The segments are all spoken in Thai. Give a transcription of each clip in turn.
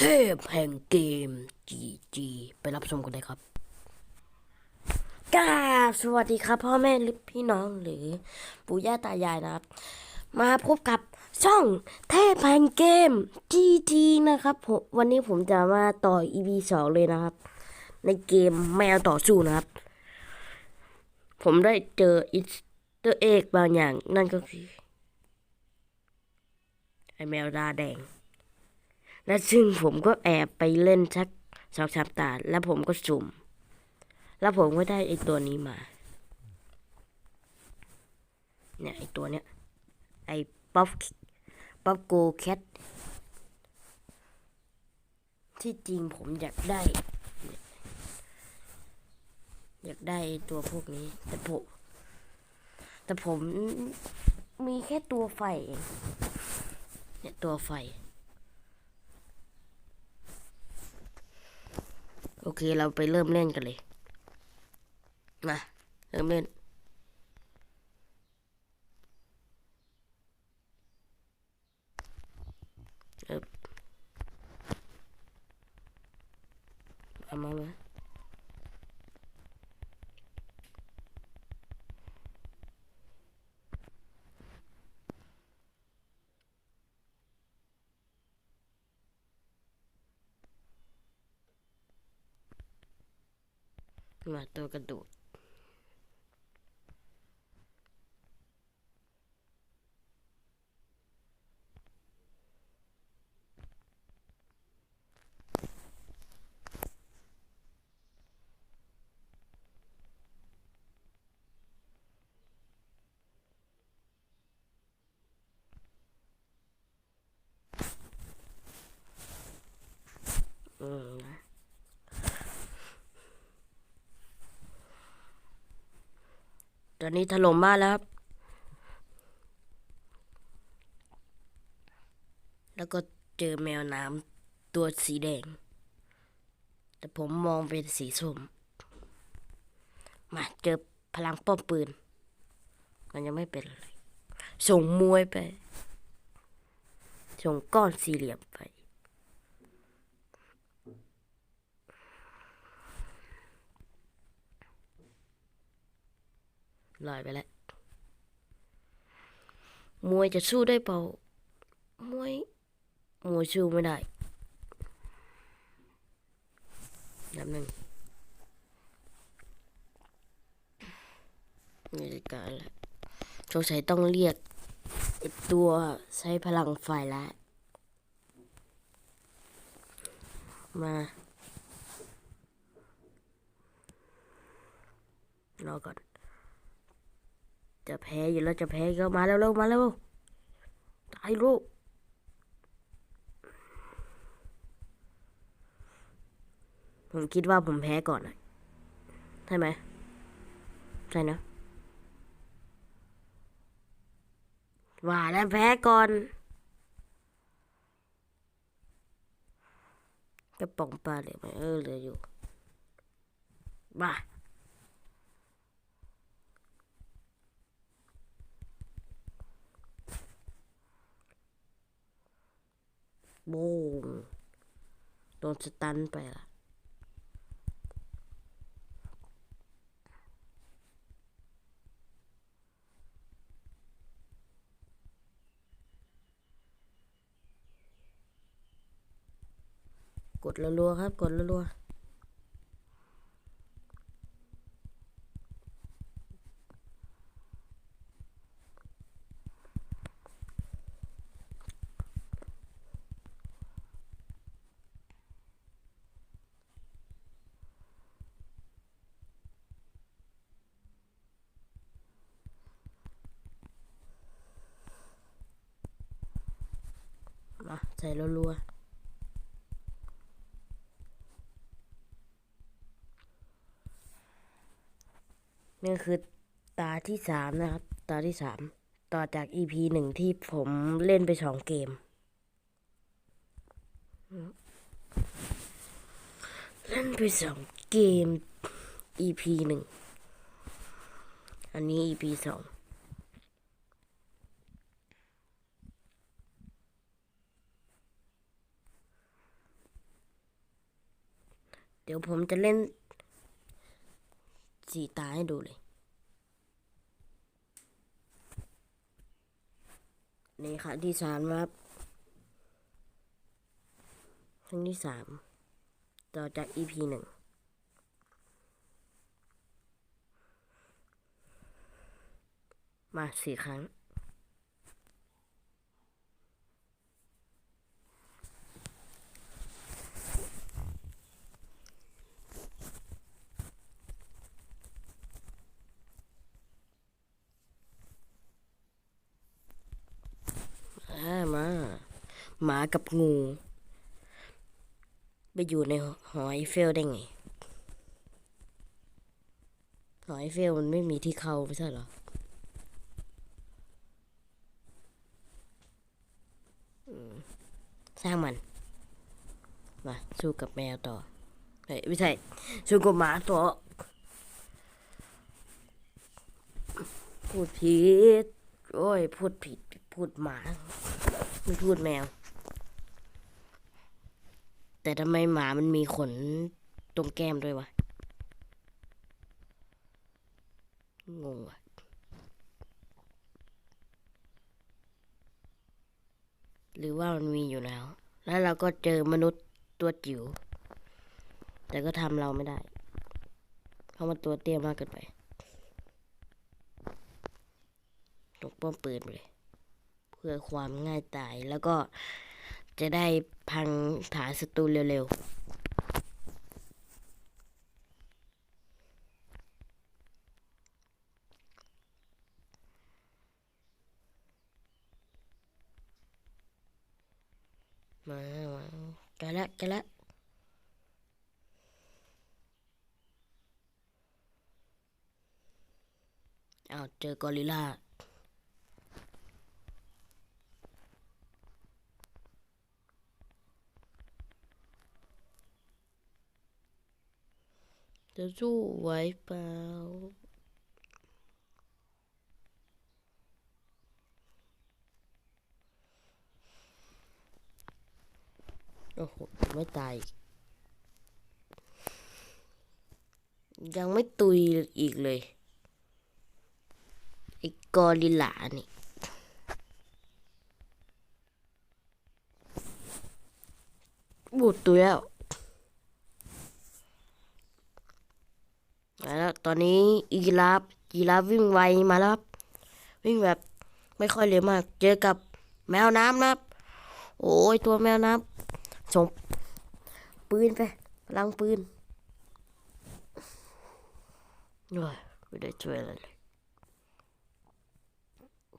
เทพแห่งเกม GG ไปรับชมกันเลยครับกราบสวัสดีครับ พ่อแม่หรือพี่น้องหรือปู่ย่าตายายนะครับ มาพบกับช่องเทพแห่งเกม GG นะครับผมวันนี้ผมจะมาต่อ EP 2เลยนะครับ ในเกมแมวต่อสู้นะครับ ผมได้เจออิสเตอร์เอกบางอย่างนั่นก็คือไอแมวดาแดง และซึ่งผมก็แอบไปเล่นสักสองสามตา แล้วผมก็สุ่ม แล้วผมก็ได้ไอตัวนี้มา เนี่ยไอตัวเนี้ย ไอป๊อปป๊อปโกแคทที่จริงผมอยากได้ อยากได้ตัวพวกนี้ แต่ผมแต่ผมมีแค่ตัวไฟเองเนี่ยตัวไฟ อเคเราไปเริ่มเล่นกันเลยมาเริ่มเล่นเอบเอมามามาตัวกระโดด อืมนะต อนนี้ถล่มบ้านแล้วครับ แล้วก็เจอแมวน้ำตัวสีแดง แต่ผมมองเป็นสีส้ม มาเจอพลังป้อมปืน มันยังไม่เป็นอะไรส่งมวยไป ส่งก้อนสี่เหลี่ยมไป ลอยไปแล้ว มวยจะสู้ได้เปล่า มวย มวยสู้ไม่ได้น้ำหนึ่งนี่การละสงสัยต้องเรียกตัวใช้พลังไฟแล้ว มารอก่อน จะแพ้อยู่แล้วจะแพ้ก็มาแล้วเร็วมาแล้วตายลูกผมคิดว่าผมแพ้ก่อนนะใช่ไหมใช่นะว่าแล้วแพ้ก่อนกระป๋องปลาเหลือไหมเออเหลืออยู่มา บูมโดนสตันไปละกดรัวๆครับ กดรัวๆมา ใส่รัวๆนี่คือตาที่สามนะครับ ตาที่สามต่อจาก EP หนึ่งที่ผมเล่นไปสองเกม เล่นไปสองเกม EP หนึ่ง อันนี้ EP สอง เดี๋ยวผมจะเล่นสีตาให้ดูเลย นี่ค่ะที่สามครับครั้งที่สามต่อจาก EP หนึ่งมาสี่ครั้ง อ่ามา หมากับงู ไปอยู่ในหอไอเฟลได้ไง หอไอเฟลมันไม่มีที่เข้าไม่ใช่เหรอสร้างมัน มา สู้กับแมวต่อเฮ้ยไม่ใช่สู้กับหมาต่อพูดผิด โอ้ย พูดผิด พูดหมา ไม่พูดแมว แต่ทำไมหมามันมีขนตรงแก้มด้วยวะ งงว่ะหรือว่ามันมีอยู่แล้ว แล้วเราก็เจอมนุษย์ตัวจิ๋ว แต่ก็ทำเราไม่ได้ เพราะมันตัวเตี้ยมากเกินไปตกป้อมปืนไปเลย เพื่อความง่ายตายแล้วก็ จะได้พังฐานศัตรูเร็วๆ มามาแกะละแกะละเอาเจอกอริลลา จะสู้ไหวเปล่าโอ้โหไม่ตาย ยังไม่ตุยอีกเลยไอ้กอริลลานี่บูดตุยแล้ว มา แล้วตอนนี้อีราฟอีราฟวิ่งไวมาแล้วครับวิ่งแบบไม่ค่อยเร็วมาก เจอกับแมวน้ำนะครับโอ้ยตัวแมวน้ำส่งปืนไปลังปืนโอ้ยไม่ได้ช่วยอะไรเลย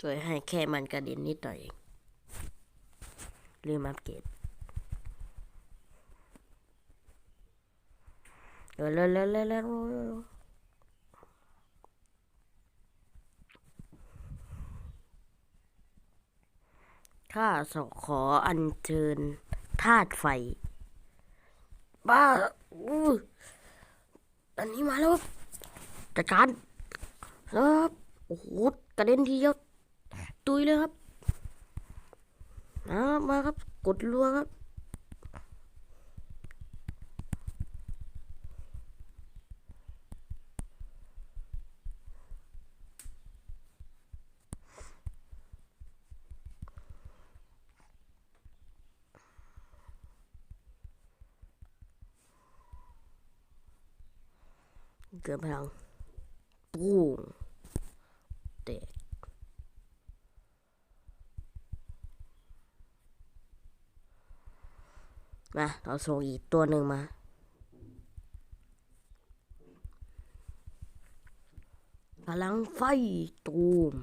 ช่วยให้แค่มันกระเด็นนิดหน่อยเองลืมอัปเกรดเร็วเร็วเร็วเร็วเร็วเร็ว ข้าขออัญเชิญธาตุไฟ บ้าอู้อันนี้มาแล้วครับจัดการแล้วครับโอ้โหกระเด็นทีเดียวตุยเลยครับ มามาครับ กดรัวครับ เกิดพลังปูงเตะมาเราส่งอีกตัวหนึ่งมาพลังไฟตูม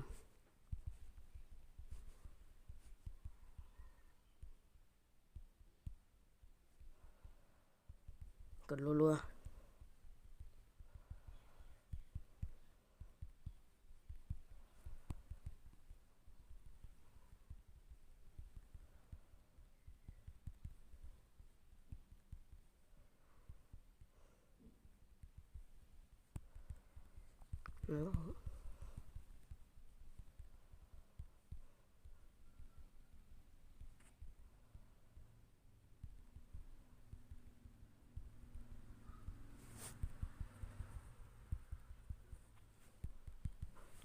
กดรัวๆ nữa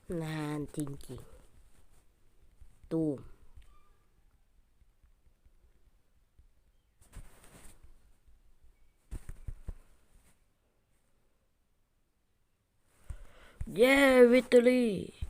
Nah, thinking. Doom. ย้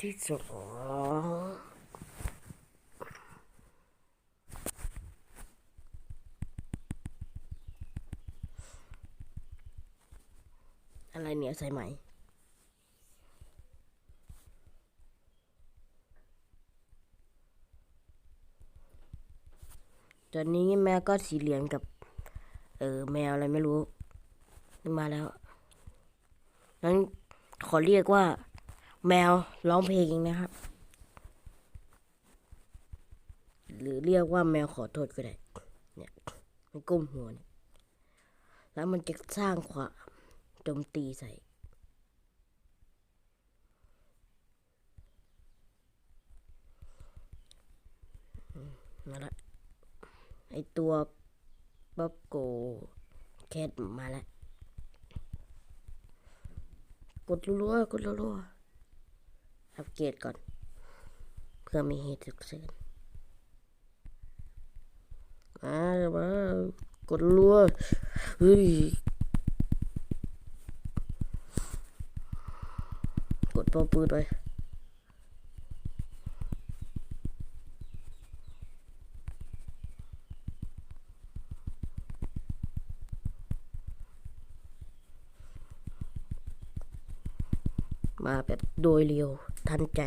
ที่สองอะไรเนี่ยใส่ไหมตอนนี้แมวก็สีเหลืองกับ เออแมวอะไรไม่รู้ มาแล้วงั้นขอเรียกว่า แมวร้องเพลงนะครับ หรือเรียกว่าแมวขอโทษก็ได้ เนี่ย มันก้มหัวเนี่ยแล้วมันจะสร้างความโจมตีใส่ มาละ ไอตัวป๊อปโกแคทมาล้วกดรัวๆกดรัวๆ อัปเกรดก่อน เพื่อมีเหตุฉุกเฉินมามากดรัวเฮ้ยกดปอปืนไปมาแบบโดยเร็ว ทันใจ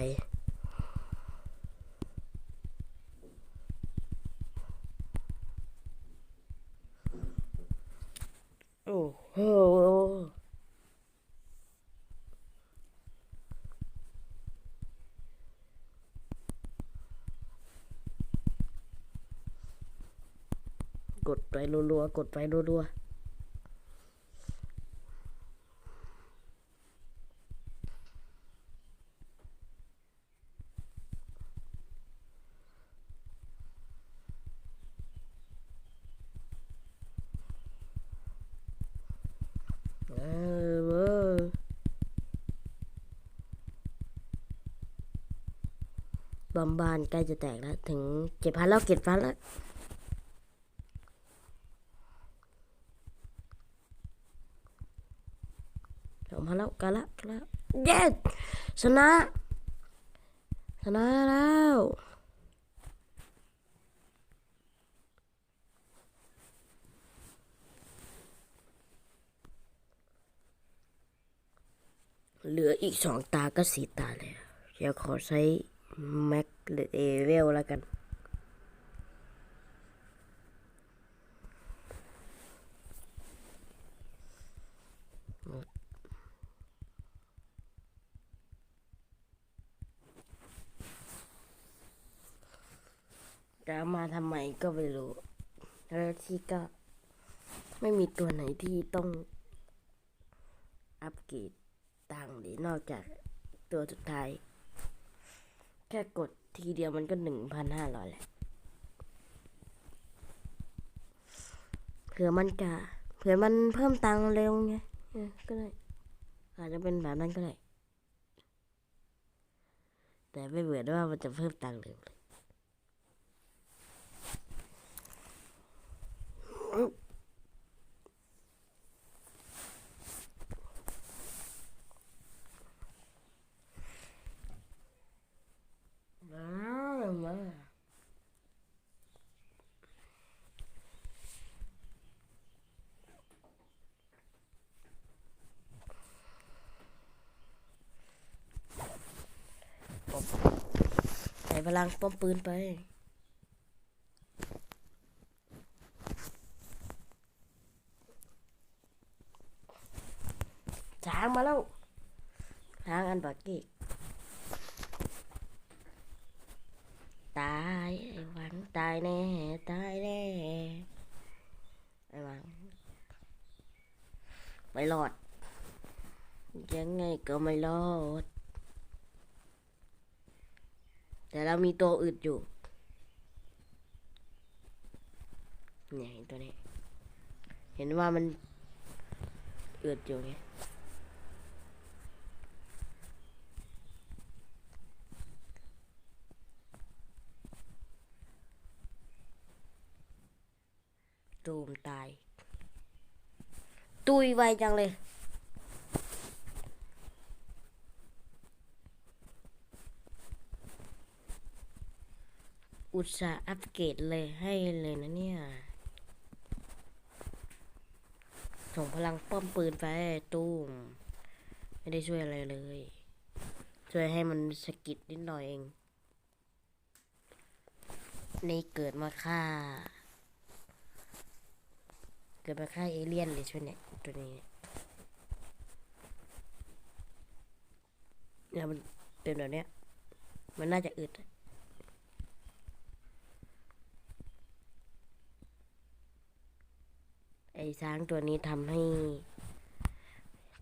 โอ้โหกดไปรัวๆ กดไปรัวๆ เออเว้ย บอมบานใกล้จะแตกแล้ว ถึงเจ็ดพันแล้วเจ็ดพันแล้วสองพันแล้วกันละกันละเย้ชนะชนะแล้วเหลืออีกสองตาก็สีตาแล้วเดี๋ยวขอใช้ แม็กหรือเอเวลแล้วกันจะมาทำไมก็ไม่รู้ แล้วที่ก็ไม่มีตัวไหนที่ต้องอัปเกรดต่างค์เลยนอกจากตัวสุดท้าย แค่กดทีเดียวมันก็หนึ่งพันห้าร้อยแหละเผื่อมันจะเผื่อมันเพิ่มตังค์เร็วไงก็ได้ อาจจะเป็นแบบนั้นก็ได้ แต่ไม่เหมือนว่ามันจะเพิ่มตังค์เร็วเลย มามาใส่พลังป้อมปืนไปช้างมาแล้วช้างอันปากเก ตายไอ้หวังตายแน่ตายแน่ไอ้หวังไม่รอด ยังไงก็ไม่รอด แต่เรามีตัวอึดอยู่เนี่ยเห็นตัวนี้ เห็นว่ามันอึดอยู่ไง ตูมตาย ตุยไวจังเลย อุตส่าห์อัปเกรดเลยให้เลยนะเนี่ย ส่งพลังป้อมปืนไปตู้มไม่ได้ช่วยอะไรเลย ช่วยให้มันสะกิดนิดหน่อยเอง นี่เกิดมาฆ่า กิดมาฆ่าเอเลี่ยนเลยช่วยเนี่ยตัวนี้เนี่ยมันเป็นแบบเนี้ย มันน่าจะอึดไอ้ช้างตัวนี้ทำให้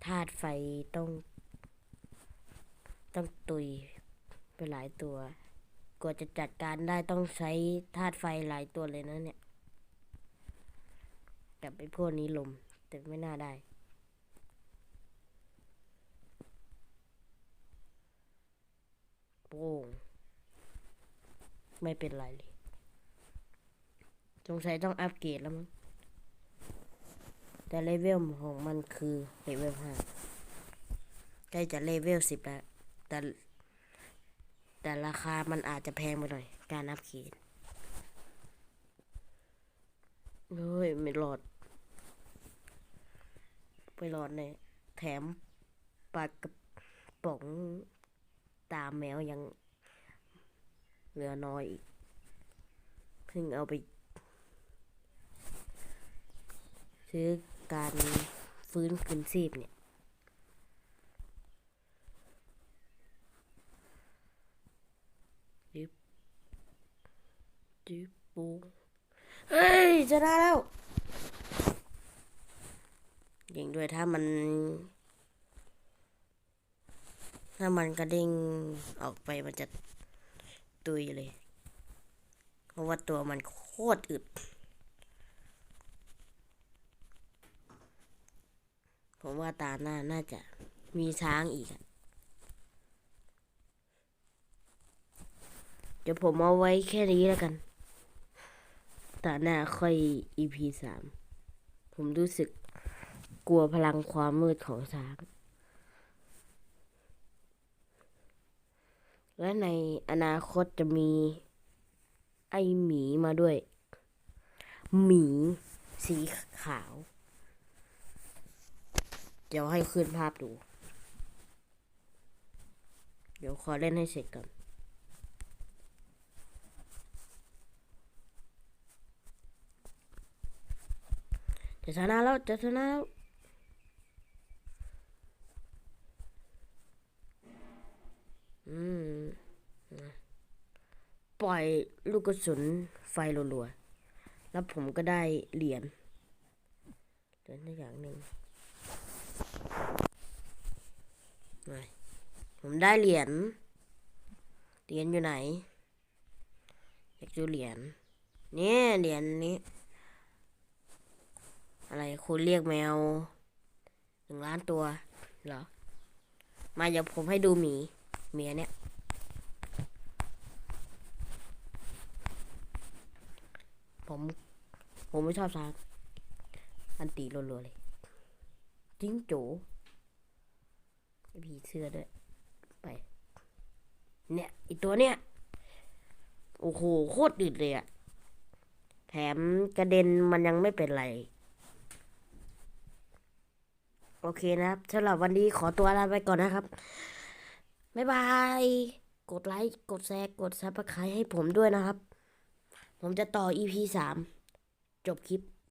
ธาตุไฟต้อง ต้องตุยไปหลายตัว กว่าจะจัดการได้ต้องใช้ธาตุไฟหลายตัวเลยนะเนี่ย กับไอ้พวกนี้ลม แต่ไม่น่าได้ โป้งไม่เป็นไรเลยสงสัยต้องอัปเกรดแล้วมั้งแต่เลเวลของมันคือเลเวลห้าใกล้จะเลเวลสิบแล้ว แต่แต่ราคามันอาจจะแพงไปหน่อย การอัพเกรดเฮ้ยไม่รอด ไม่รอดเนี่ยแถมปลากระป๋องตามแมวยังเหลือน้อยอีกเพิ่งเอาไป ซื้อการฟื้นคืนชีพเนี่ยจิ๊บจิ๊บปูเฮ้ยชนะแล้ว ยิงด้วยถ้ามัน ถ้ามันกระเด้งออกไปมันจะตุยเลย เพราะว่าตัวมันโคตรอึด ผมว่าตาหน้าน่าจะมีช้างอีกอะเดี๋ยวผมเอาไว้แค่นี้แล้วกัน ตาหน้าค่อย EP สาม ผมรู้สึก กลัวพลังความมืดของช้าง และในอนาคตจะมี ไอหมีมาด้วย หมีสีขาว เดี๋ยวให้ขึ้นภาพดู เดี๋ยวขอเล่นให้เสร็จก่อนจะชนะแล้วจะชนะแล้วอืมนะป ลูกกระสุนไฟรัวๆ แล้วผมก็ได้เหรียญเหรียญอย่างหนึ่งหนผมได้เหรียญ เหรียญอยู่ไหน อยากดูเหรียญเนี่ยเหรียญนี้ อะไรคุณเรียกแมวหนึ่งล้านตัวเหรอ มาเดี๋ยวผมให้ดูหมีเมียเนี่ย ผม ผมไม่ชอบช้างอันตีรัวๆเลย จิ้งโจผีเสื้อด้วย ไป เนี่ยอีตัวเนี้ยโอ้โห โคตรดึดเลยอะแถมกระเด็นมันยังไม่เป็นไร โอเคนะครับสำหรับวันนี้ขอตัวลาไปก่อนนะครับ บ๊ายบาย กดไลค์ กดแชร์ กดซับสไครต์ให้ผมด้วยนะครับ ผมจะต่อ EP สามจบคลิป